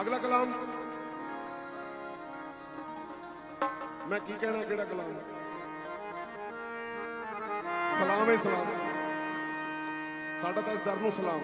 ਅਗਲਾ ਕਲਾਮ। ਮੈਂ ਕੀ ਕਹਿਣਾ, ਕਿਹੜਾ ਕਲਾਮ? ਸਲਾਮ ਹੈ ਸਲਾਮ। ਸਾਡਾ ਤਾਂ ਇਸ ਦਰ ਨੂੰ ਸਲਾਮ।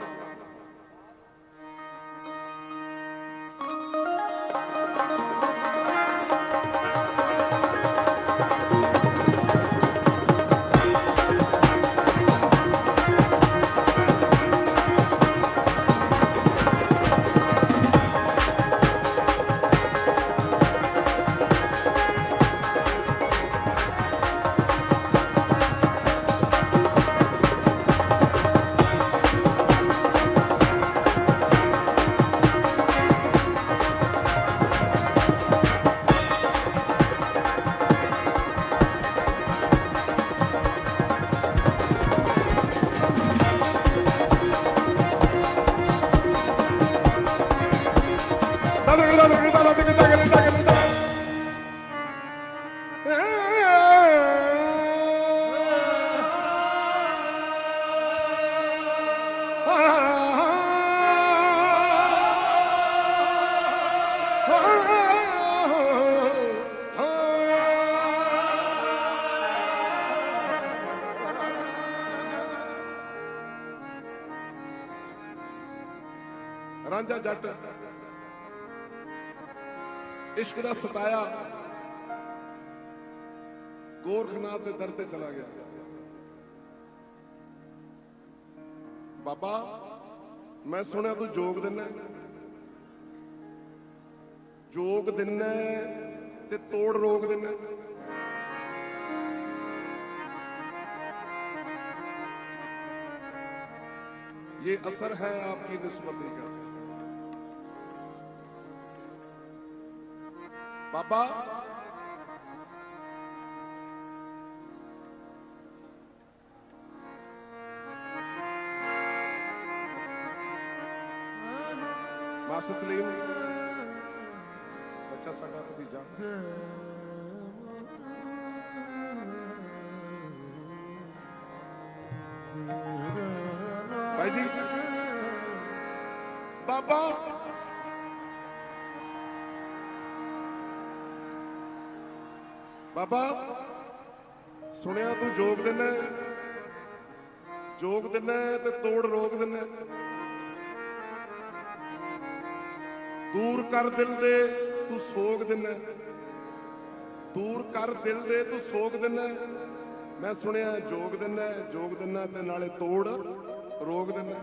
ਰਾਂਝਾ ਜੱਟ ਇਸ਼ਕ ਦਾ ਸਤਾਇਆ ਗੋਰਖਨਾਥ ਦੇ ਦਰ ਤੇ ਚਲਾ ਗਿਆ ਬਾਬਾ ਮੈਂ ਸੁਣਿਆ ਤੂੰ ਜੋਗ ਦਿੰਨਾ ਹੈ। ਜੋਗ ਦਿੰਨਾ ਹੈ ਤੇ ਤੋੜ ਰੋਗ ਦਿੰਨਾ ਹੈ। ये असर है आपकी निस्बती का बाबा ਮਾਸਟਰ ਸਲੀਮ। ਬੱਚਾ ਸਾਡਾ ਭਤੀਜਾ। ਬਾਬਾ ਸੁਣਿਆ ਤੂੰ ਜੋਗ ਦਿੰਨਾ? ਹੈ। ਜੋਗ ਦਿੰਨਾ ਤੇ ਤੋੜ ਰੋਗ ਦਿੰਨਾ। ਦੂਰ ਕਰ ਦਿਲ ਦੇ ਤੂੰ ਸੋਗ ਦਿੰਨਾ। ਦੂਰ ਕਰ ਦਿਲ ਦੇ ਤੂੰ ਸੋਗ ਦਿੰਨਾ। ਮੈਂ ਸੁਣਿਆ ਜੋਗ ਦਿੰਨਾ ਹੈ, ਜੋਗ ਦਿੰਨਾ ਤੇ ਨਾਲੇ ਤੋੜ ਰੋਗ ਦਿੰਨਾ।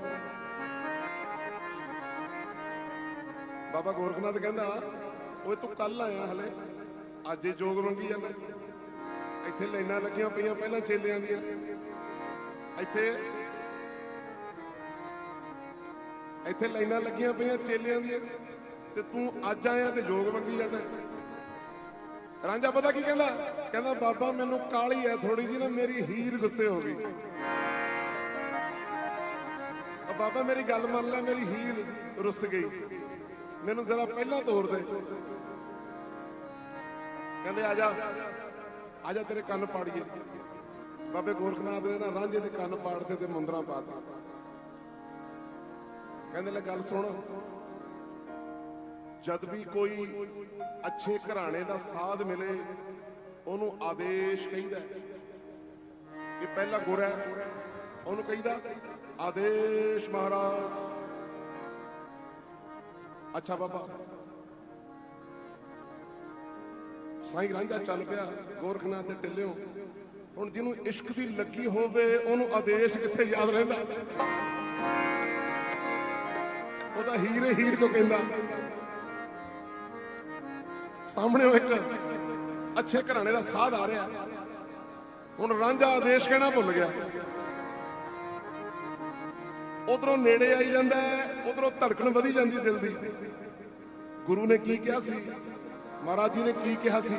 ਬਾਬਾ ਗੋਰਖਨਾਥ ਕਹਿੰਦਾ ਓਏ ਤੂੰ ਕੱਲ ਆਇਆ ਹਲੇ। ਅੱਜ ਹੀ ਜੋਗ ਮੰਗੀ ਜਾਂਦਾ ਇੱਥੇ ਲਾਈਨਾਂ ਲੱਗੀਆਂ ਪਈਆਂ ਪਹਿਲਾਂ ਚੇਲਿਆਂ ਦੀਆਂ। ਇੱਥੇ ਇੱਥੇ ਲਾਈਨਾਂ ਲੱਗੀਆਂ ਪਈਆਂ ਚੇਲਿਆਂ ਦੀਆਂ ਤੇ ਤੂੰ ਅੱਜ ਆਇਆ ਤੇ ਜੋਗ ਮੰਗੀ ਜਾਂਦਾ ਰਾਂਝਾ ਪਤਾ ਕੀ ਕਹਿੰਦਾ? ਕਹਿੰਦਾ, ਬਾਬਾ, ਮੈਨੂੰ ਕਾਲੀ ਐ ਥੋੜੀ ਜੀ ਨਾ ਮੇਰੀ ਹੀਰ ਗੁੱਸੇ ਹੋ ਗਈ। ਆ ਬਾਬਾ, ਮੇਰੀ ਗੱਲ ਮੰਨ ਲੈ, ਮੇਰੀ ਹੀਰ ਰੁੱਸ ਗਈ। ਮੈਨੂੰ ਜ਼ਰਾ ਪਹਿਲਾਂ ਤੋੜ ਦੇ। ਕਹਿੰਦੇ, ਆ ਜਾ ਆ ਜਾ ਤੇਰੇ ਕੰਨ ਪਾੜੀਏ। ਬਾਬੇ ਗੋਰਖਨਾਥ ਨੇ ਨਾ ਰਾਂਝੇ ਦੇ ਕੰਨ ਪਾੜਦੇ ਤੇ ਮੁੰਦਰਾ ਪਾਤਾ ਕਹਿੰਦੇ, ਲੈ ਗੱਲ ਸੁਣ। ਜਦ ਵੀ ਕੋਈ ਅੱਛੇ ਘਰਾਣੇ ਦਾ ਸਾਧ ਮਿਲੇ, ਉਹਨੂੰ ਆਦੇਸ਼ ਕਹਿੰਦਾ ਇਹ ਪਹਿਲਾ ਗੁਰ ਹੈ, ਉਹਨੂੰ ਕਹਿੰਦਾ, ਆਦੇਸ਼ ਮਹਾਰਾਜ। ਅੱਛਾ ਬਾਬਾ। ਸਾਈਂ ਰਾਂਝਾ ਚੱਲ ਪਿਆ, ਗੋਰਖਨਾਥ ਦੇ ਟਿੱਲਿਓ ਹੁਣ ਜਿਹਨੂੰ ਇਸ਼ਕ ਦੀ ਲੱਗੀ ਹੋਵੇ, ਉਹਨੂੰ ਆਦੇਸ਼ ਕਿੱਥੇ ਯਾਦ ਰਹਿੰਦਾ? ਉਹਦਾ ਹੀਰੇ ਹੀਰ ਕੋ ਕਹਿੰਦਾ? ਸਾਹਮਣੇ ਉਹ ਇੱਕ ਅੱਛੇ ਘਰਾਣੇ ਦਾ ਸਾਧ ਆ ਰਿਹਾ। ਹੁਣ ਰਾਂਝਾ ਆਦੇਸ਼ ਕਹਿਣਾ ਭੁੱਲ ਗਿਆ। ਉਧਰੋਂ ਨੇੜੇ ਆਈ ਜਾਂਦਾ ਉਧਰੋਂ ਧੜਕਣ ਵਧੀ ਜਾਂਦੀ ਦਿਲ ਦੀ। ਗੁਰੂ ਨੇ ਕੀ ਕਿਹਾ ਸੀ? ਮਹਾਰਾਜ ਜੀ ਨੇ ਕੀ ਕਿਹਾ ਸੀ?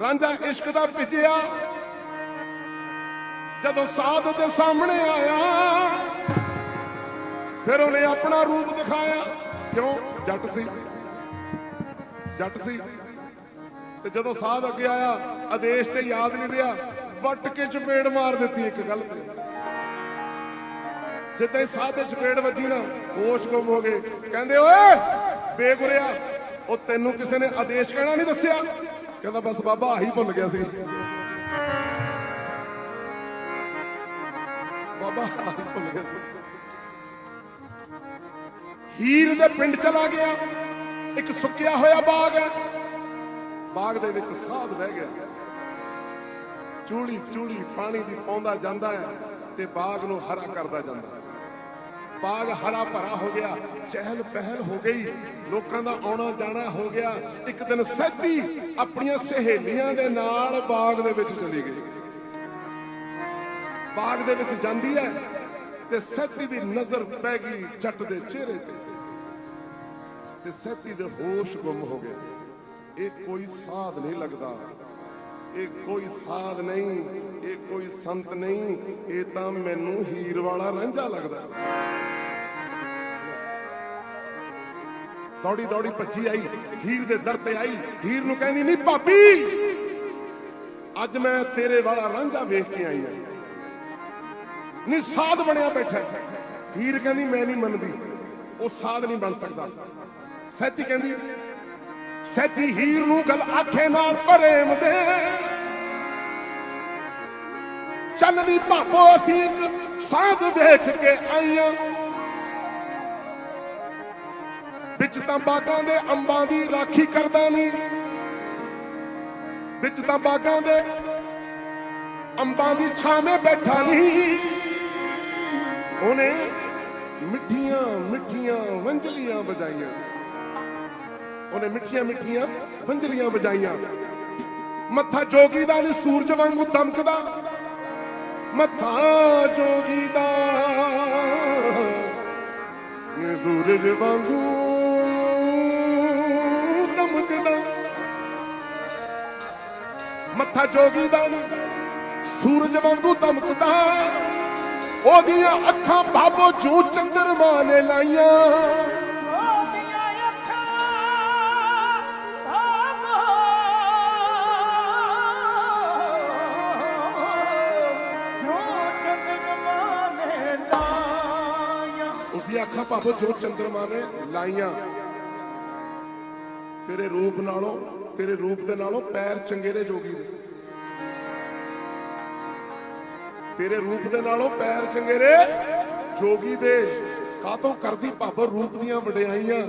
ਰਾਂਝਾ ਇਸ਼ਕ ਦਾ ਭਿਜਿਆ। ਜਦੋਂ ਸਾਧ ਦੇ ਸਾਹਮਣੇ ਆਇਆ, ਫਿਰ ਉਹਨੇ ਆਪਣਾ ਰੂਪ ਦਿਖਾਇਆ। ਕਿਉਂ? ਜੱਟ ਸੀ। ਜੱਟ ਸੀ। ਤੇ ਜਦੋਂ ਸਾਧ ਅੱਗੇ ਆਇਆ, ਆਦੇਸ਼ ਤੇ ਯਾਦ ਨਹੀਂ ਰਿਹਾ, ਵੱਟ ਕੇ ਚਪੇੜ ਮਾਰ ਦਿੱਤੀ ਇੱਕ ਗੱਲ ਤੇ। ਜਿੱਦਾਂ ਸਾਧ ਸਾਹ ਤੇ ਚਪੇੜ ਵੱਜੀ ਨਾ, ਹੋਸ਼ ਗੁੰਮ ਹੋ ਗਏ। ਕਹਿੰਦੇ, ਓਏ ਬੇਗੁਰਿਆ ਉਹ ਤੈਨੂੰ ਕਿਸੇ ਨੇ ਆਦੇਸ਼ ਕਹਿਣਾ ਨਹੀਂ ਦੱਸਿਆ? ਕਹਿੰਦਾ ਬਸ ਬਾਬਾ ਆਹੀ ਭੁੱਲ ਗਿਆ ਸੀ। ਬਾਬਾ ਆਹੀ ਭੁੱਲ ਗਿਆ ਸੀ। ਹੀਰ ਦੇ ਪਿੰਡ ਚਲਾ ਗਿਆ। ਇੱਕ ਸੁੱਕਿਆ ਹੋਇਆ ਬਾਗ ਹੈ। ਬਾਗ ਦੇ ਵਿੱਚ ਸਾਧ ਬਹਿ ਗਿਆ। ਚੂੜੀ ਚੂੜੀ ਪਾਣੀ ਦੀ ਪਾਉਂਦਾ ਜਾਂਦਾ ਹੈ ਤੇ ਬਾਗ ਨੂੰ ਹਰਾ ਕਰਦਾ ਜਾਂਦਾ। ਬਾਗ ਹਰਾ ਭਰਾ ਹੋ ਗਿਆ, ਚਹਿਲ ਪਹਿਲ ਹੋ ਗਈ, ਲੋਕਾਂ ਦਾ ਆਉਣਾ ਜਾਣਾ ਹੋ ਗਿਆ। ਇੱਕ ਦਿਨ ਸੈਦੀ ਆਪਣੀਆਂ ਸਹੇਲੀਆਂ ਦੇ ਨਾਲ ਬਾਗ ਦੇ ਵਿੱਚ ਚਲੀ ਗਈ। ਬਾਗ ਦੇ ਵਿੱਚ ਜਾਂਦੀ ਹੈ ਤੇ ਸੈਦੀ ਦੀ ਨਜ਼ਰ ਪੈ ਗਈ ਜੱਟ ਦੇ ਚਿਹਰੇ ਤੇ। ਤੇ ਸੈਦੀ ਦੇ ਹੋਸ਼ ਗੁੰਮ ਹੋ ਗਏ। ਇਹ ਕੋਈ ਸਾਧ ਨਹੀਂ ਲੱਗਦਾ। ਇਹ ਕੋਈ ਸਾਧ ਨਹੀਂ, ਇਹ ਕੋਈ ਸੰਤ ਨਹੀਂ, ਇਹ ਤਾਂ ਮੈਨੂੰ ਹੀਰ ਵਾਲਾ ਰਾਂਝਾ ਲੱਗਦਾ। ਦੌੜੀ ਦੌੜੀ ਭੱਜੀ ਆਈ, ਹੀਰ ਦੇ ਦਰ ਤੇ ਆਈ, ਹੀਰ ਨੂੰ ਕਹਿੰਦੀ ਨਹੀਂ ਭਾਬੀ, ਅੱਜ ਮੈਂ ਤੇਰੇ ਵਾਲਾ ਰਾਂਝਾ ਵੇਖ ਕੇ ਆਈ ਹਾਂ। ਨਹੀਂ ਸਾਧ ਬਣਿਆ ਬੈਠਾ ਹੀਰ ਕਹਿੰਦੀ, ਮੈਂ ਨਹੀਂ ਮੰਨਦੀ, ਉਹ ਸਾਧ ਨਹੀਂ ਬਣ ਸਕਦਾ। ਸੈਤੀ ਕਹਿੰਦੀ ਸੈਤੀ ਹੀਰ ਨੂੰ ਗੱਲ ਆਖੇ ਨਾਲ ਪ੍ਰੇਮ ਦੇ। ਚੱਲ ਭਾਪੋ ਅਸੀਂ ਇੱਕ ਸਾਧ ਵੇਖ ਕੇ ਆਈਆਂ। ਵਿੱਚ ਤਾਂ ਬਾਗਾਂ ਦੇ ਅੰਬਾਂ ਦੀ ਰਾਖੀ ਕਰਦਾ ਨਹੀਂ। ਵਿੱਚ ਤਾਂ ਬਾਗਾਂ ਦੇ ਅੰਬਾਂ ਦੀ ਛਾਵੇਂ ਬੈਠਾ ਨਹੀਂ। ਉਹਨੇ ਮਿੱਠੀਆਂ ਮਿੱਠੀਆਂ ਵੰਜਲੀਆਂ ਵਜਾਈਆਂ। ਉਹਨੇ ਮਿੱਠੀਆਂ ਮਿੱਠੀਆਂ ਵੰਜਲੀਆਂ ਵਜਾਈਆਂ। ਮੱਥਾ ਜੋਗੀ ਦਾ ਨੀ ਸੂਰਜ ਵਾਂਗੂ ਦਮਕਦਾ। ਮੱਥਾ ਜੋਗੀ ਦਾ ਨੀ ਸੂਰਜ ਵਾਂਗੂ ਦਮਕਦਾ ਮੱਥਾ ਜੋਗੀ ਦਾ ਸੂਰਜ ਵਾਂਗੂ ਦਮਕਦਾ ਉਹਦੀਆਂ ਅੱਖਾਂ ਬਾਬੋ ਜੂ ਚੰਦਰਮਾ ਨੇ ਲਾਈਆਂ। ਉਸਦੀਆਂ ਜੋ ਚੰਦਰਮਾ ਨੇ ਲਾਈਆਂ। ਤੇਰੇ ਰੂਪ ਨਾਲੋਂ, ਤੇਰੇ ਰੂਪ ਦੇ ਨਾਲੋਂ ਪੈਰ ਚੰਗੇਰੇ ਜੋਗੀ ਦੇ ਤੇਰੇ ਰੂਪ ਦੇ ਨਾਲੋਂ ਪੈਰ ਚੰਗੇਰੇ ਜੋਗੀ ਦੇ। ਕਾਤੋਂ ਕਰਦੀ ਭਾਬੋ ਰੂਪ ਦੀਆਂ ਵਡਿਆਈਆਂ?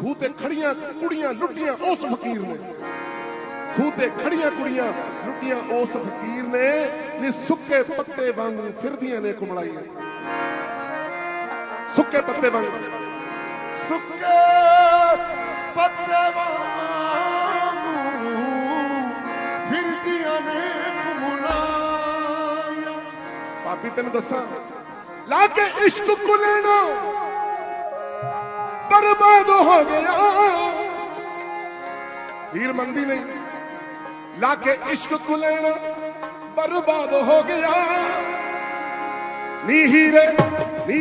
ਖੂਹ ਤੇ ਖੜੀਆਂ ਕੁੜੀਆਂ ਲੁੱਟੀਆਂ ਉਸ ਫਕੀਰ ਨੇ। ਖੂਹ ਤੇ ਖੜੀਆਂ ਕੁੜੀਆਂ ਲੁੱਟੀਆਂ ਉਸ ਫਕੀਰ ਨੇ। ਨੀ ਸੁੱਕੇ ਪੱਤੇ ਵਾਂਗੂ ਫਿਰਦੀਆਂ ਨੇ ਕੁਮਲਾਈਆਂ। ਸੁੱਕੇ ਪੱਤੇ ਵਾਂਗੂ। ਸੁੱਕੇ ਪੱਤੇ ਵਾਂਗੂ ਫਿਰਦੀਆਂ ਨੇ ਕੁਮਲਾਈਆਂ ਭਾਬੀ ਤੈਨੂੰ ਦੱਸਾਂ ਲਾ ਕੇ ਇਸ਼ਕ ਕੁਲਣਾ ਬਰਬਾਦ ਹੋ ਗਿਆ। ਹੀਰ ਮੰਦੀ ਨਹੀਂ ਲਾ ਕੇ ਇਸ਼ਕ ਕੁਲਣਾ ਬਰਬਾਦ ਹੋ ਗਿਆ। ਨੀ ਹੀਰੇ ਨੀ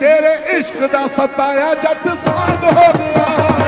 ਤੇਰੇ ਇਸ਼ਕ ਦਾ ਸਤਾਇਆ ਜੱਟ ਸਾਧ ਹੋ ਗਿਆ।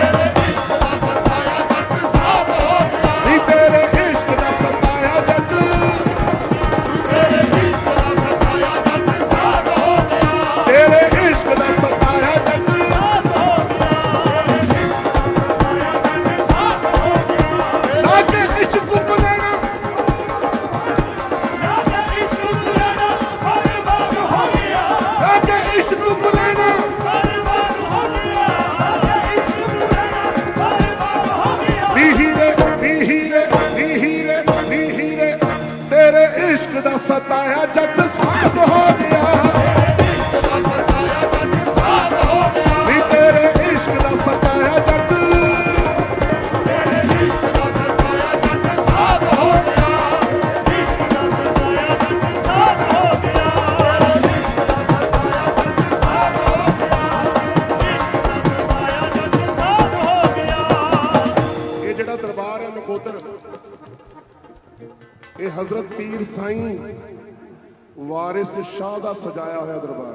ਵਾਰਿਸ ਸ਼ਾਹ ਦਾ ਸਜਾਇਆ ਹੋਇਆ ਦਰਬਾਰ।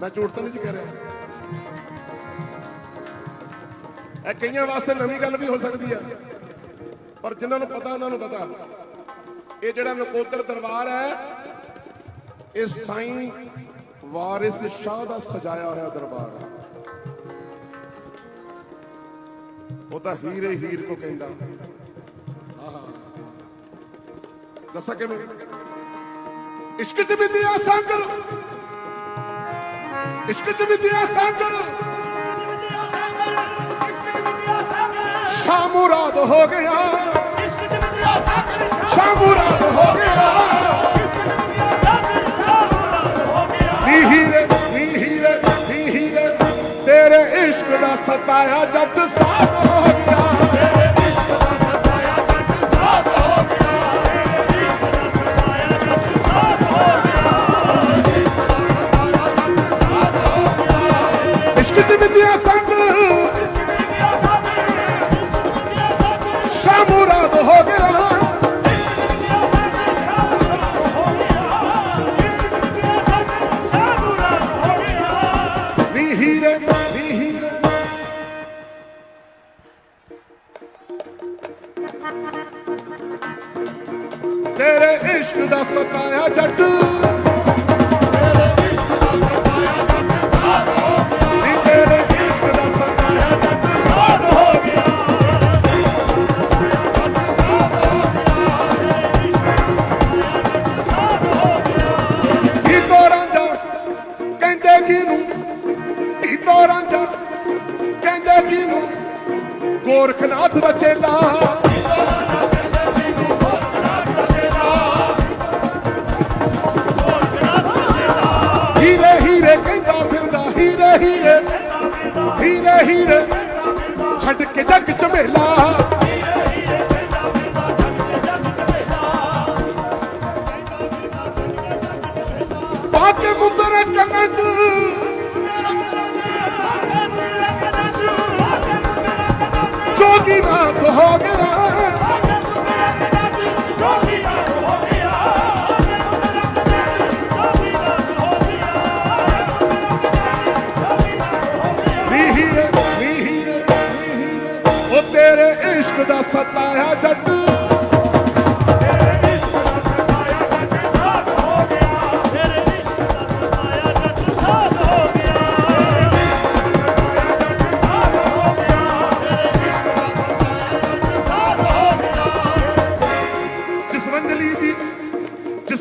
ਮੈਂ ਝੂਠ ਤਾਂ ਨਹੀਂ ਕਹਿ ਰਿਹਾ। ਇਹ ਕਈਆਂ ਵਾਸਤੇ ਨਵੀਂ ਗੱਲ ਵੀ ਹੋ ਸਕਦੀ ਆ, ਪਰ ਜਿਨ੍ਹਾਂ ਨੂੰ ਪਤਾ, ਉਹਨਾਂ ਨੂੰ ਪਤਾ। ਇਹ ਜਿਹੜਾ ਨਕੋਦਰ ਦਰਬਾਰ ਹੈ, ਇਹ ਸਾਈਂ ਵਾਰਿਸ ਸ਼ਾਹ ਦਾ ਸਜਾਇਆ ਹੋਇਆ ਦਰਬਾਰ ਹੈ। ਉਹ ਤਾਂ ਹੀਰੇ ਹੀਰ ਕੋ ਕਹਿੰਦਾ। ਦੱਸਾਂ ਕਿਵੇਂ ਇਸ਼ਕ ਚ ਵਿਦਿਆ ਸਾਗਰ ਇਸ਼ਕ ਚ ਵਿਦਿਆ ਸਾਗਰ ਸ਼ਾਹ ਮੁਰਾਦ ਹੋ ਗਿਆ। ਸ਼ਾਹ ਮੁਰਾਦ ਹੋ ਗਿਆ। ਨੀ ਹੀਰੇ ਨੀ ਹੀਰੇ ਤੇਰੇ ਇਸ਼ਕ ਦਾ ਸਤਾਇਆ ਜੱਟ ਸਾਥ ਹੋ ਗਿਆ। ਹੀਰੇ ਹੀਰੇ ਹੀਰੇ ਛੱਡ ਕੇ ਜੱਗ ਝਮੇਲਾ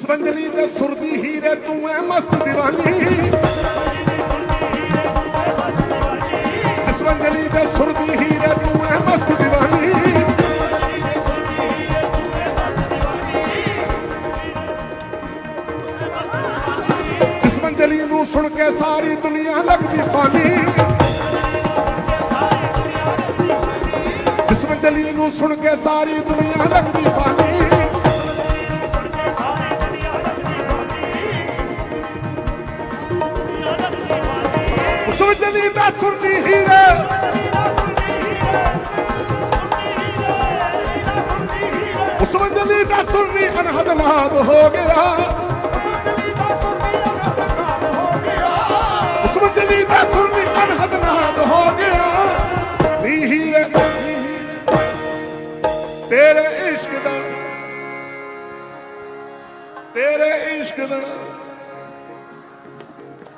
ਸੰਜਲੀ ਤੇ ਸੁਰਦੀ ਹੀਰੇ ਤੂੰ ਐ ਮਸਤ دیਵਾਨੀ ਨੂੰ ਸੁਣ ਕੇ ਸਾਰੀ ਦੁਨੀਆ ਲੱਗਦੀ ਫਾਨੀ। ਜਸਵੰਜਲੀ ਨੂੰ ਸੁਣ ਕੇ ਸਾਰੀ ਦੁਨੀਆ ਲੱਗਦੀ ਫਾਨੀ। ਸੁਰ ਦੀ ਹੀਰੇ ਦਾ ਸੁਰ ਅਨਹਦ ਨਾਦ ਹੋ ਗਿਆ। ਜਸਵੰਜਲੀ ਦਾ ਸੁਰ ਅਨਹਦ ਨਾਦ ਹੋ ਗਿਆ। ਨੀ ਹੀਰੇ ਤੇਰੇ ਇਸ਼ਕ ਦਾ। ਤੇਰੇ ਇਸ਼ਕ ਦਾ।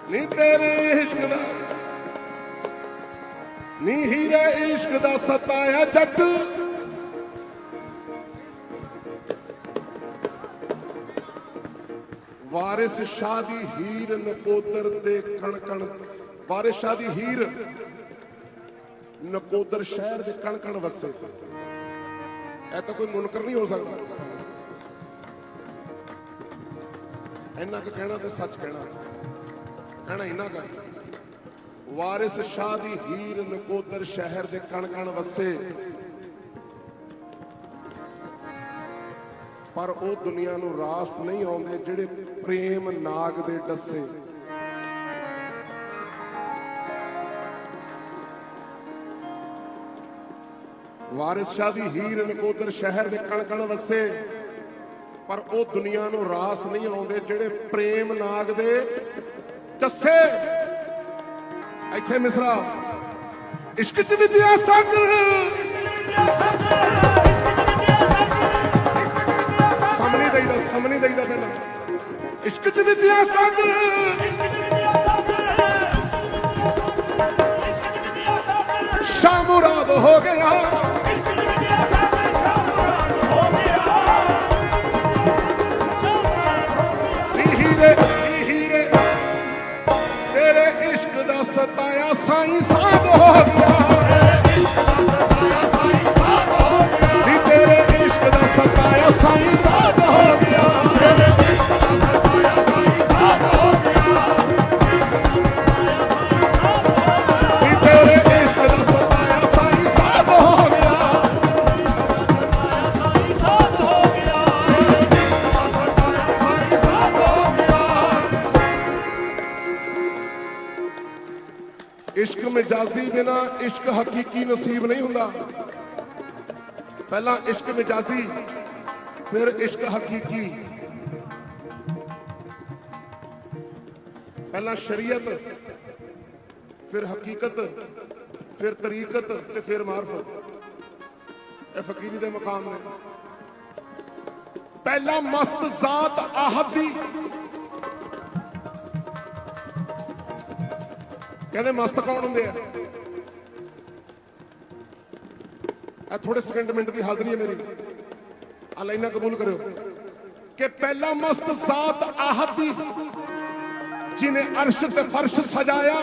ਨੀ ਤੇਰੇ ਨੀ ਹੀਰੇ ਇਸ਼ਕ ਦਾ ਸਤਾਇਆ ਜੱਟ। ਵਾਰਿਸ ਸ਼ਾਹ ਦੀ ਹੀਰ ਨਕੋਦਰ ਤੇ ਕਣ ਕਣ ਵਾਰਿਸ ਸ਼ਾਹ ਦੀ ਹੀਰ ਨਕੋਦਰ ਸ਼ਹਿਰ ਦੇ ਕਣ ਕਣ ਵਸੇ। ਇਹ ਤਾਂ ਕੋਈ ਮੁਨਕਰ ਨਹੀਂ ਹੋ ਸਕਦਾ। ਇੰਨਾ ਕੁ ਕਹਿਣਾ ਤੇ ਸੱਚ ਕਹਿਣਾ। ਕਹਿਣਾ ਇੰਨਾ ਕੁ ਵਾਰਿਸ ਸ਼ਾਹ ਦੀ ਹੀਰ ਨਕੋਦਰ ਸ਼ਹਿਰ ਦੇ ਕਣ ਕਣ ਵਸੇ। ਪਰ ਉਹ ਦੁਨੀਆ ਨੂੰ ਰਾਸ ਨਹੀਂ ਆਉਂਦੇ ਜਿਹੜੇ ਪ੍ਰੇਮ ਨਾਗ ਦੇ ਡੱਸੇ। ਵਾਰਿਸ ਸ਼ਾਹ ਦੀ ਹੀਰ ਨਕੋਦਰ ਸ਼ਹਿਰ ਦੇ ਕਣ ਕਣ ਵਸੇ। ਪਰ ਉਹ ਦੁਨੀਆ ਨੂੰ ਰਾਸ ਨਹੀਂ ਆਉਂਦੇ ਜਿਹੜੇ ਪ੍ਰੇਮ ਨਾਗ ਦੇ ਦੱਸੇ ਇੱਥੇ ਮਿਸਰਾ, ਇਸ਼ਕ ਚ ਵਿਦਿਆ ਸਾਗਰ। ਸਮਣੀ ਦੇਈਦਾ ਸਮਣੀ ਦੇਈਦਾ ਪਹਿਲਾਂ। ਇਸ਼ਕ ਚ ਵਿਦਿਆ ਸਾਗਰ। ਸ਼ਾਮ ਹੋ ਗਿਆ। ਪਹਿਲਾਂ ਇਸ਼ਕ ਮਜਾਜ਼ੀ ਫਿਰ ਇਸ਼ਕ ਹਕੀਕੀ। ਪਹਿਲਾਂ ਸ਼ਰੀਅਤ, ਫਿਰ ਹਕੀਕਤ, ਫਿਰ ਤਰੀਕਤ ਤੇ ਫਿਰ ਮਾਰਫਤ। ਇਹ ਫਕੀਰੀ ਦੇ ਮਕਾਮ ਨੇ। ਪਹਿਲਾ ਮਸਤ ਜ਼ਾਤ ਆਹਦੀ ਕਹਿੰਦੇ ਮਸਤ ਕੌਣ ਹੁੰਦੇ ਆ? ਇਹ ਥੋੜੇ ਸਕਿੰਟ ਮਿੰਟ ਦੀ ਹਾਜ਼ਰੀ ਹੈ ਮੇਰੀ। ਆ ਲਾਈਨਾਂ ਕਬੂਲ ਕਰਿਓ। ਕਿ ਪਹਿਲਾ ਮਸਤ ਜ਼ਾਤ ਆਹਦੀ ਜਿਨੇ ਅਰਸ਼ ਤੇ ਫਰਸ਼ ਸਜਾਇਆ,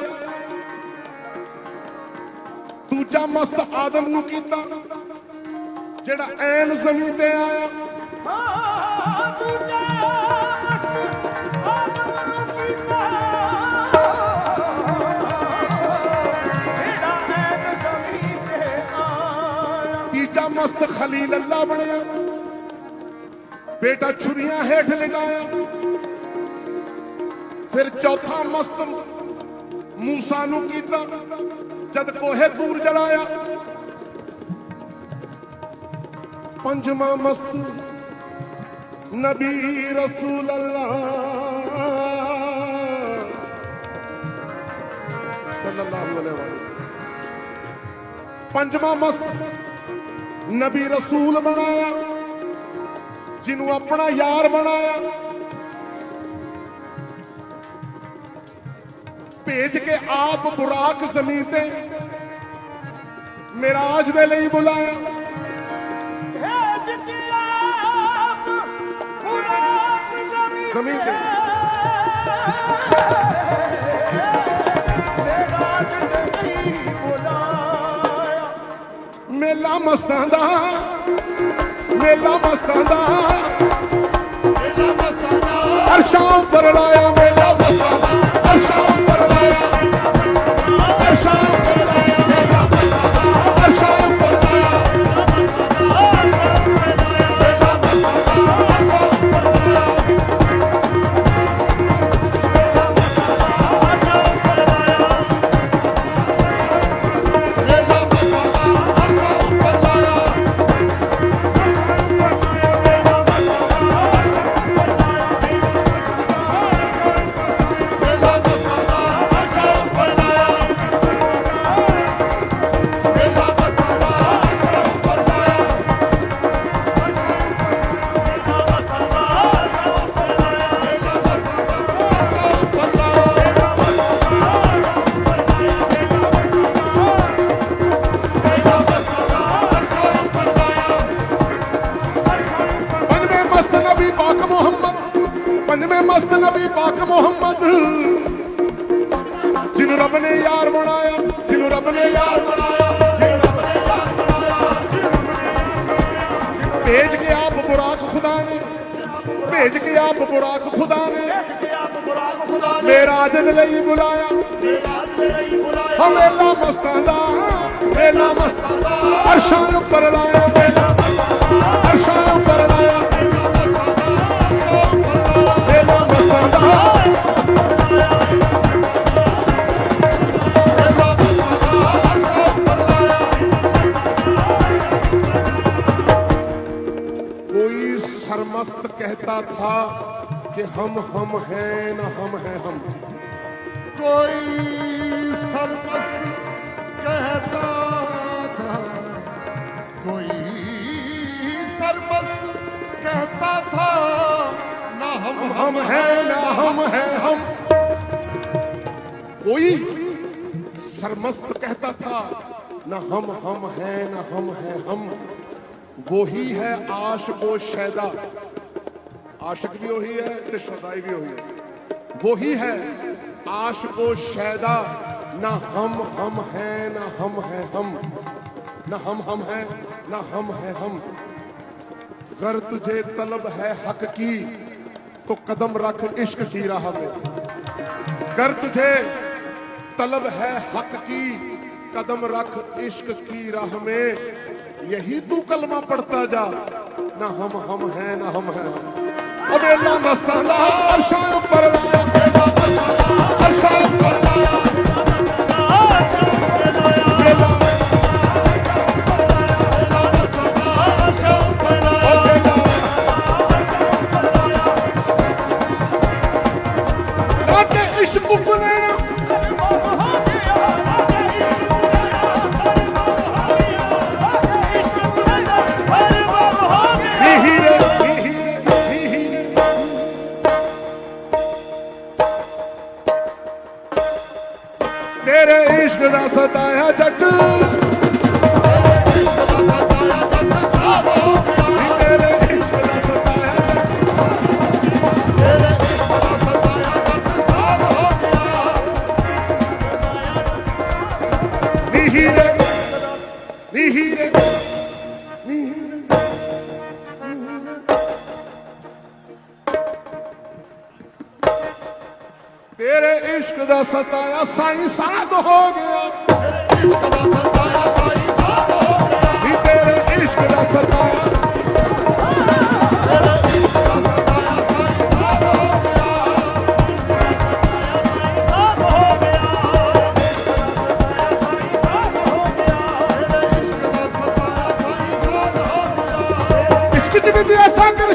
ਦੂਜਾ ਮਸਤ ਆਦਮ ਨੂੰ ਕੀਤਾ, ਜਿਹੜਾ ਐਨ ਜ਼ਮੀਨ ਤੇ ਆਇਆ। ਖਲੀਲ ਅੱਲਾ ਬਣਿਆ। ਬੇਟਾ ਛੁਰੀਆਂ ਹੇਠ ਲਟਾਇਆ ਫਿਰ ਚੌਥਾ ਮਸਤ ਮੂਸਾ ਨੂੰ ਕੀਤਾ, ਜਦ ਕੋਹੇ ਦੂਰ ਜਲਾਇਆ। ਪੰਜਵਾਂ ਮਸਤ ਨਬੀ ਰਸੂਲ ਅੱਲਾ ਸੱਲੱਲਾਹੁ ਅਲੈਹਿ ਵਸੱਲਮ। ਪੰਜਵਾਂ ਮਸਤ ਨਬੀ ਰਸੂਲ ਬਣਾਇਆ ਜਿਹਨੂੰ ਆਪਣਾ ਯਾਰ ਬਣਾਇਆ। ਭੇਜ ਕੇ ਆਪ ਬੁਰਾਕ ਜ਼ਮੀਨ ਤੇ ਮਿਰਾਜ ਦੇ ਲਈ ਬੁਲਾਇਆ। ਭੇਜ ਕੇ ਆਪ ਜ਼ਮੀਨ ਜ਼ਮੀਨ ਤੇ। ਮੇਲਾ ਮਸਤਾਂ ਦਾ ਮੇਲਾ ਮਸਤਾਂ ਦਾ ਅਰਸ਼ਾਂ ਉੱਪਰ ਲਾਇਆ हम हम हैं न हम हैं हम कोई सरमस्त कहता था कोई सरमस्त कहता था हम हम हैं ना हम हैं हम कोई सरमस्त कहता था ना हम हम हैं ना हम हैं हम वो ही है आश ओ शैदा आशिक भी वही है शदाई भी वही है। वो ही, आश ओ शैदा ना हम हम हैं, ना हम हैं हम। ना हम हम हैं, ना हम हैं हम। अगर तुझे तलब है हक की तो कदम रख इश्क की राह में। अगर तुझे तलब है हक की, कदम रख इश्क की राह में। यही तू कलमा पढ़ता जा, ना हम हम हैं, ना हम हैं हम। ਅਵੇਲਾ ਮਸਤਾਂ ਦਾ ਅਰਸ਼ਾਂ ਉੱਪਰ ਲਾਇਆ ਅਵੇਲਾ ਮਸਤਾਂ ਦਾ ਅਰਸ਼ਾਂ ਉੱਪਰ ਲਾਇਆ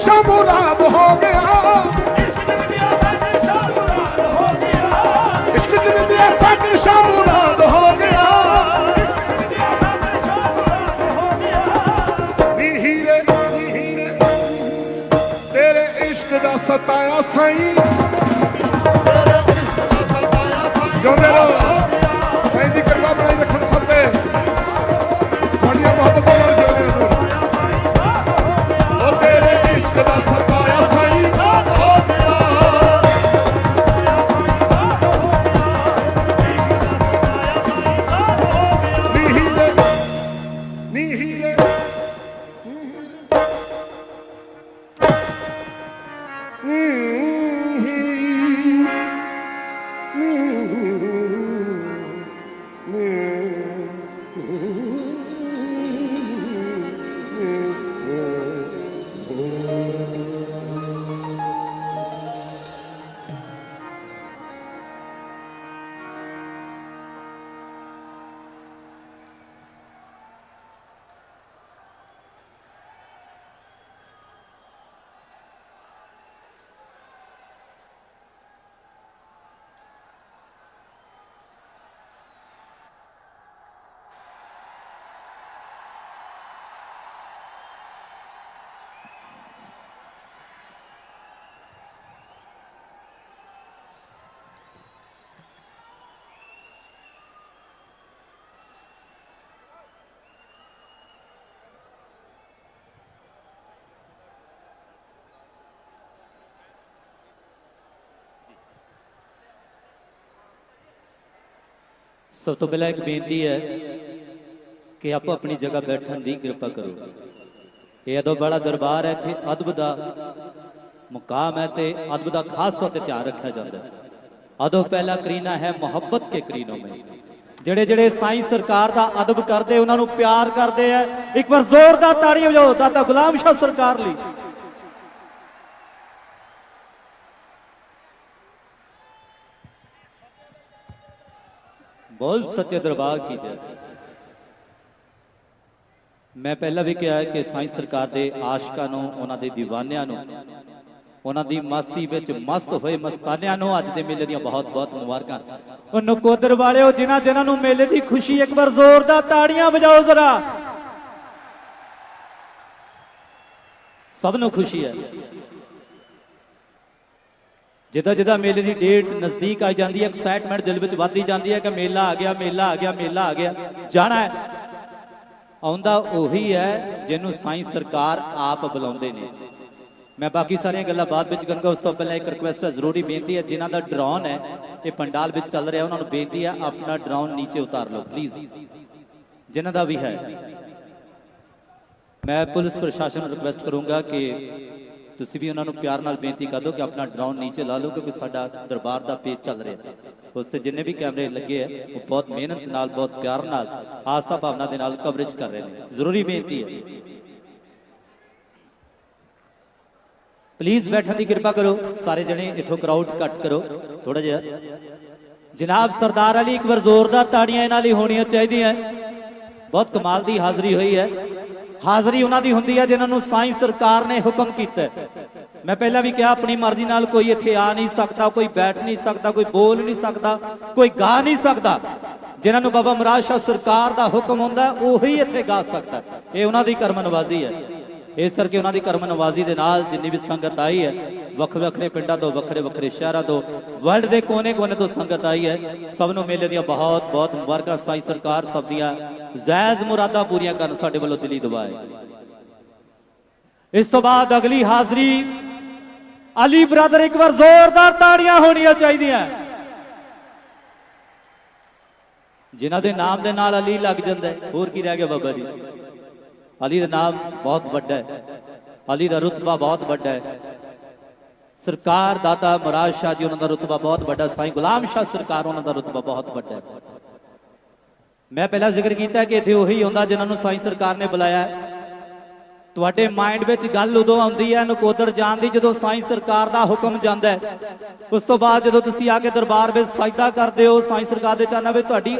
ਸਾਗਰ ਸ਼ਾਮੁਰਾਦ ਹੋ ਗਿਆ। ਇਸ਼ਕ ਚ ਵਿਦਿਆ ਸਾਗਰ ਸ਼ਾਮੁਰਾਦ ਹੋ ਸਭ ਤੋਂ ਪਹਿਲਾਂ ਇੱਕ ਬੇਨਤੀ ਹੈ ਕਿ ਆਪੋ ਆਪਣੀ ਜਗ੍ਹਾ ਬੈਠਣ ਦੀ ਕਿਰਪਾ ਕਰੋ। ਇਹ ਅਦੋ ਵਾਲਾ ਦਰਬਾਰ ਹੈ, ਇੱਥੇ ਅਦਬ ਦਾ ਮੁਕਾਮ ਹੈ ਤੇ ਅਦਬ ਦਾ ਖਾਸ ਤੌਰ ਤੇ ਧਿਆਨ ਰੱਖਿਆ ਜਾਂਦਾ ਹੈ। ਅਦਬ ਪਹਿਲਾ ਕਰੀਨਾ ਹੈ, ਮੁਹੱਬਤ ਕੇ ਕਰੀਨੋਂ ਮੈਂ। ਜਿਹੜੇ ਜਿਹੜੇ ਸਾਈਂ ਸਰਕਾਰ ਦਾ ਅਦਬ ਕਰਦੇ, ਉਹਨਾਂ ਨੂੰ ਪਿਆਰ ਕਰਦੇ ਆ ਇੱਕ ਵਾਰ ਜ਼ੋਰਦਾਰ ਤਾੜੀ ਵਜਾਓ ਦਾਤਾ ਗੁਲਾਮ ਸ਼ਾਹ ਸਰਕਾਰ ਲਈ। ਬੋਲ ਸੱਚੇ ਦਰਬਾਰ ਕੀ ਜੈ ਮੈਂ ਪਹਿਲਾਂ ਵੀ ਕਿਹਾ ਕਿ ਸਾਈਂ ਸਰਕਾਰ ਦੇ ਆਸ਼ਕਾਂ ਨੂੰ, ਉਹਨਾਂ ਦੇ دیਵਾਨਿਆਂ ਨੂੰ, ਉਹਨਾਂ ਦੀ ਮਸਤੀ ਵਿੱਚ ਮਸਤ ਹੋਏ ਮਸਤਾਨਿਆਂ ਨੂੰ ਅੱਜ ਦੇ ਮੇਲੇ ਦੀਆਂ ਬਹੁਤ-ਬਹੁਤ ਮੁਬਾਰਕਾਂ। ਉਹ ਨਕੋਦਰ ਵਾਲਿਓ, ਜਿਨ੍ਹਾਂ ਜਿਨ੍ਹਾਂ ਨੂੰ ਮੇਲੇ ਦੀ ਖੁਸ਼ੀ ਇੱਕ ਵਾਰ ਜ਼ੋਰ ਦਾ ਤਾੜੀਆਂ ਵਜਾਓ ਜ਼ਰਾ। ਸਭ ਨੂੰ ਖੁਸ਼ੀ ਹੈ। ਜਿੱਦਾਂ ਜਿੱਦਾਂ ਮੇਲੇ ਦੀ ਡੇਟ ਨਜ਼ਦੀਕ ਆ ਜਾਂਦੀ ਹੈ ਐਕਸਾਈਟਮੈਂਟ ਦਿਲ ਵਿੱਚ ਵੱਧਦੀ ਜਾਂਦੀ ਹੈ ਕਿ ਮੇਲਾ ਆ ਗਿਆ, ਮੇਲਾ ਆ ਗਿਆ, ਮੇਲਾ ਆ ਗਿਆ। ਜਾਣਾ ਹੈ। ਆਉਂਦਾ ਉਹੀ ਹੈ ਜਿਹਨੂੰ ਸਾਈਂ ਸਰਕਾਰ ਆਪ ਬੁਲਾਉਂਦੇ ਨੇ। ਮੈਂ ਬਾਕੀ ਸਾਰੀਆਂ ਗੱਲਾਂ ਬਾਅਦ ਵਿੱਚ ਕਰਾਂਗਾ, ਉਸ ਤੋਂ ਪਹਿਲਾਂ ਇੱਕ ਰਿਕੁਐਸਟ ਹੈ, ਜ਼ਰੂਰੀ ਬੇਨਤੀ ਹੈ, ਜਿਨ੍ਹਾਂ ਦਾ ਡਰੋਨ ਹੈ, ਇਹ ਪੰਡਾਲ ਵਿੱਚ ਚੱਲ ਰਿਹਾ, ਉਹਨਾਂ ਨੂੰ ਬੇਨਤੀ ਹੈ, ਆਪਣਾ ਡਰੋਨ ਨੀਚੇ ਉਤਾਰ ਲਓ ਪਲੀਜ਼ ਜਿਨ੍ਹਾਂ ਦਾ ਵੀ ਹੈ। ਮੈਂ ਪੁਲਿਸ ਪ੍ਰਸ਼ਾਸਨ ਨੂੰ ਰਿਕੁਐਸਟ ਕਰੂੰਗਾ ਕਿ ਤੁਸੀਂ ਵੀ ਉਹਨਾਂ ਨੂੰ ਪਿਆਰ ਨਾਲ ਬੇਨਤੀ ਕਰ ਦਿਓ ਕਿ ਆਪਣਾ ਡਰੋਨ ਨੀਚੇ ਲਾ ਲਓ, ਕਿਉਂਕਿ ਸਾਡਾ ਦਰਬਾਰ ਦਾ ਪੇਜ ਚੱਲ ਰਿਹਾ ਹੈ। ਉਸ ਤੇ ਜਿੰਨੇ ਵੀ ਕੈਮਰੇ ਲੱਗੇ ਆ, ਉਹ ਬਹੁਤ ਮਿਹਨਤ ਨਾਲ, ਬਹੁਤ ਪਿਆਰ ਨਾਲ, ਆਸਥਾ ਭਾਵਨਾ ਦੇ ਨਾਲ ਕਵਰੇਜ ਕਰ ਰਹੇ ਨੇ। ਜ਼ਰੂਰੀ ਬੇਨਤੀ ਹੈ। ਪਲੀਜ਼ ਬੈਠਣ ਦੀ ਕਿਰਪਾ ਕਰੋ, ਸਾਰੇ ਜਣੇ ਇੱਥੋਂ ਕਰਾਊਡ ਕੱਟ ਕਰੋ ਥੋੜਾ ਜਿਹਾ। ਜਨਾਬ ਸਰਦਾਰ ਅਲੀ ਇੱਕ ਵਾਰ ਜ਼ੋਰਦਾਰ ਤਾੜੀਆਂ ਇਹਨਾਂ ਲਈ ਹੋਣੀਆਂ ਚਾਹੀਦੀਆਂ। ਬਹੁਤ ਕਮਾਲ ਦੀ ਹਾਜ਼ਰੀ ਹੋਈ ਹੈ। ਹਾਜ਼ਰੀ ਉਹਨਾਂ ਦੀ ਹੁੰਦੀ ਹੈ ਜਿਨ੍ਹਾਂ ਨੂੰ ਸਾਈਂ ਸਰਕਾਰ ਨੇ ਹੁਕਮ ਕੀਤਾ। ਮੈਂ ਪਹਿਲਾਂ ਵੀ ਕਿਹਾ, ਆਪਣੀ ਮਰਜ਼ੀ ਨਾਲ ਕੋਈ ਇੱਥੇ ਆ ਨਹੀਂ ਸਕਦਾ, ਕੋਈ ਬੈਠ ਨਹੀਂ ਸਕਦਾ, ਕੋਈ ਬੋਲ ਨਹੀਂ ਸਕਦਾ, ਕੋਈ ਗਾ ਨਹੀਂ ਸਕਦਾ। ਜਿਨ੍ਹਾਂ ਨੂੰ ਬਾਬਾ ਮਰਾਜ ਸ਼ਾਹ ਸਰਕਾਰ ਦਾ ਹੁਕਮ ਹੁੰਦਾ, ਉਹੀ ਇੱਥੇ ਗਾ ਸਕਦਾ। ਇਹ ਉਹਨਾਂ ਦੀ ਕਰਮ ਨਵਾਜ਼ੀ ਹੈ। ਇਸ ਕਰਕੇ ਉਹਨਾਂ ਦੀ ਕਰਮ ਨਵਾਜ਼ੀ ਦੇ ਨਾਲ ਜਿੰਨੀ ਵੀ ਸੰਗਤ ਆਈ ਹੈ ਵੱਖ ਵੱਖਰੇ ਪਿੰਡਾਂ ਤੋਂ ਵੱਖਰੇ ਵੱਖਰੇ ਸ਼ਹਿਰਾਂ ਤੋਂ, ਵਰਲਡ ਦੇ ਕੋਨੇ-ਕੋਨੇ ਤੋਂ ਸੰਗਤ ਆਈ ਹੈ। ਸਭ ਨੂੰ ਮੇਲੇ ਦੀਆਂ ਬਹੁਤ ਬਹੁਤ ਮੁਬਾਰਕਾਂ। ਸਾਈ ਸਰਕਾਰ ਸਭ ਦੀਆਂ ਜਾਇਜ਼ ਮੁਰਾਦਾਂ ਪੂਰੀਆਂ ਕਰਨ ਸਾਡੇ ਵੱਲੋਂ ਦਿਲੀ ਦੁਆ ਹੈ। ਇਸ ਤੋਂ ਬਾਅਦ ਅਗਲੀ ਹਾਜ਼ਰੀ, ਅਲੀ ਬ੍ਰਦਰ ਇੱਕ ਵਾਰ ਜ਼ੋਰਦਾਰ ਤਾੜੀਆਂ ਹੋਣੀਆਂ ਚਾਹੀਦੀਆਂ। ਜਿਨ੍ਹਾਂ ਦੇ ਨਾਮ ਦੇ ਨਾਲ ਅਲੀ ਲੱਗ ਜਾਂਦਾ ਹੋਰ ਕੀ ਰਹਿ ਗਿਆ ਬਾਬਾ ਜੀ? ਅਲੀ ਦਾ ਨਾਮ ਬਹੁਤ ਵੱਡਾ ਹੈ। ਅਲੀ ਦਾ ਰੁਤਬਾ ਬਹੁਤ ਵੱਡਾ ਹੈ। ਸਰਕਾਰ ਦਾਤਾ ਮਹਾਰਾਜ ਸ਼ਾਹ ਜੀ, ਉਹਨਾਂ ਦਾ ਰੁਤਬਾ ਬਹੁਤ ਵੱਡਾ। ਸਾਈਂ ਗੁਲਾਮ ਸ਼ਾਹ ਸਰਕਾਰ, ਉਹਨਾਂ ਦਾ ਰੁਤਬਾ ਬਹੁਤ ਵੱਡਾ ਹੈ। ਮੈਂ ਪਹਿਲਾਂ ਜ਼ਿਕਰ ਕੀਤਾ ਕਿ ਇੱਥੇ ਉਹੀ ਆਉਂਦਾ ਜਿਨ੍ਹਾਂ ਨੂੰ ਸਾਈਂ ਸਰਕਾਰ ਨੇ ਬੁਲਾਇਆ ਤੁਹਾਡੇ ਮਾਈਂਡ ਵਿੱਚ ਗੱਲ ਉਦੋਂ ਆਉਂਦੀ ਹੈ, ਨਕੋਦਰ ਜਾਣ ਦੀ, ਜਦੋਂ ਸਾਈਂ ਸਰਕਾਰ ਦਾ ਹੁਕਮ ਜਾਂਦਾ ਉਸ ਤੋਂ ਬਾਅਦ ਜਦੋਂ ਤੁਸੀਂ ਆ ਕੇ ਦਰਬਾਰ ਵਿੱਚ ਸਜਦਾ ਕਰਦੇ ਹੋ, ਸਾਈਂ ਸਰਕਾਰ ਦੇ ਚਰਨਾਂ ਵਿੱਚ ਤੁਹਾਡੀ